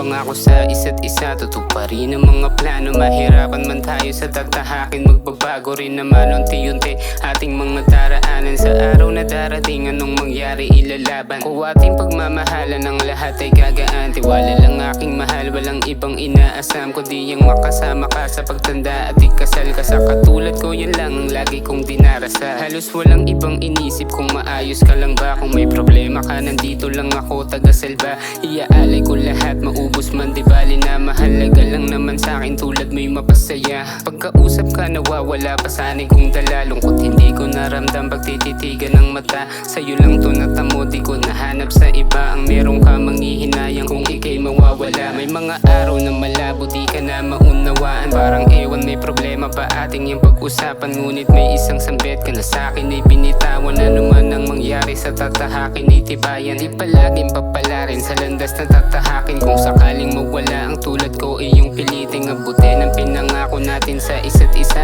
pangako sa isa't isa. Tutuparin ang mga plano. Mahirapan man tayo sa tatahakin Magbabago rin naman unti-unti Ating mga daraanan. Sa araw na darating Anong mangyari ilalaban. Kung ating pagmamahalan Ang lahat ay gagaan. Tiwala lang aking mahal Walang ibang inaasam. Kundi yung makasama ka sa pagtanda At ikasal ka sa katulad ko. Yan lang ang lagi kong dinarasa. Halos walang ibang inisip Kung maayos ka lang ba. Kung may problema ka Nandito lang ako taga-selva Iaalay ko lahat Maubos man di bali na Mahalaga lang naman sa akin. Tulad mo'y mapasaya. Pagkausap ka nawawala pa sanay kong dala. Lungkot hindi ko naramdam Pagtititigan ng mata. Sa'yo lang to natamo Di ko nahanap sa iba Ang meron ka manghihinayang Kung ikay mawawala. May mga araw na malabo Di ka na maunawaan. Parang ewan may problema pa ating yung pag-usapan. Ngunit may isang sambet ka na sa'kin ay binitawan. Ano man ang mangyari sa tatahakin Itibayan Di palaging papalarin Sa landas na tatahakin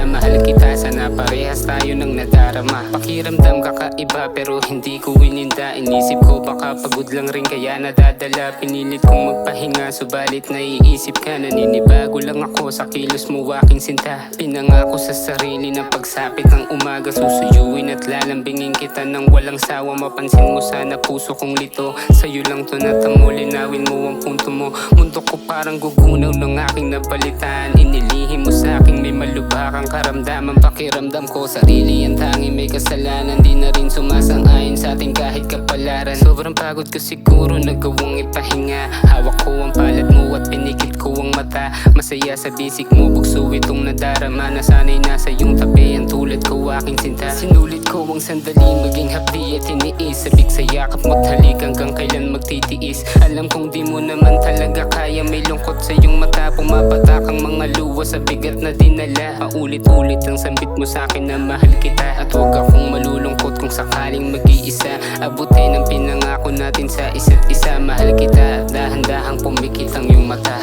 Mahal kita sana parehas tayo ng nadarama. Pakiramdam kakaiba pero hindi ko wininda Inisip ko baka pagod lang rin kaya nadadala. Pinilit kong magpahinga subalit naiisip ka. Naninibago lang ako sa kilos mo aking sinta. Pinangako sa sarili na pagsapit ng umaga. Susuyuin at lalambingin kita ng walang sawa. Mapansin mo sana puso kong lito. Sa'yo lang to natamo linawin mo ang punto mo. Mundo ko parang gugunaw ng aking napalitan Inilihim mo sa akin may malubhakang karamdaman Pakiramdam ko. Sarili ang tangi may kasalanan Di na rin sumasang-ayon sa ating kahit kapalaran. Sobrang pagod ko siguro nagawang ipahinga. Hawak ko ang palad mo at pinikit ko ang mata. Masaya sa bisik mo bukso itong nadarama. Na sa iyong tabi ang tulad ko aking sinta. Sinulit ko ang sandali maging hapdi at tiniis Sabik sa yakap mo't halik hanggang kailan magtitiis. Alam kong di mo naman talaga kaya May lungkot sa iyong mata. Pumapatak ang mga luwa sa bigat na dinala Paulit-ulit ang sambit mo sa akin na mahal kita. At huwag akong malulungkot kung sakaling mag-iisa. Abutin ang pinangako natin sa isa't isa. Mahal kita at dahan-dahang pumikit ang iyong mata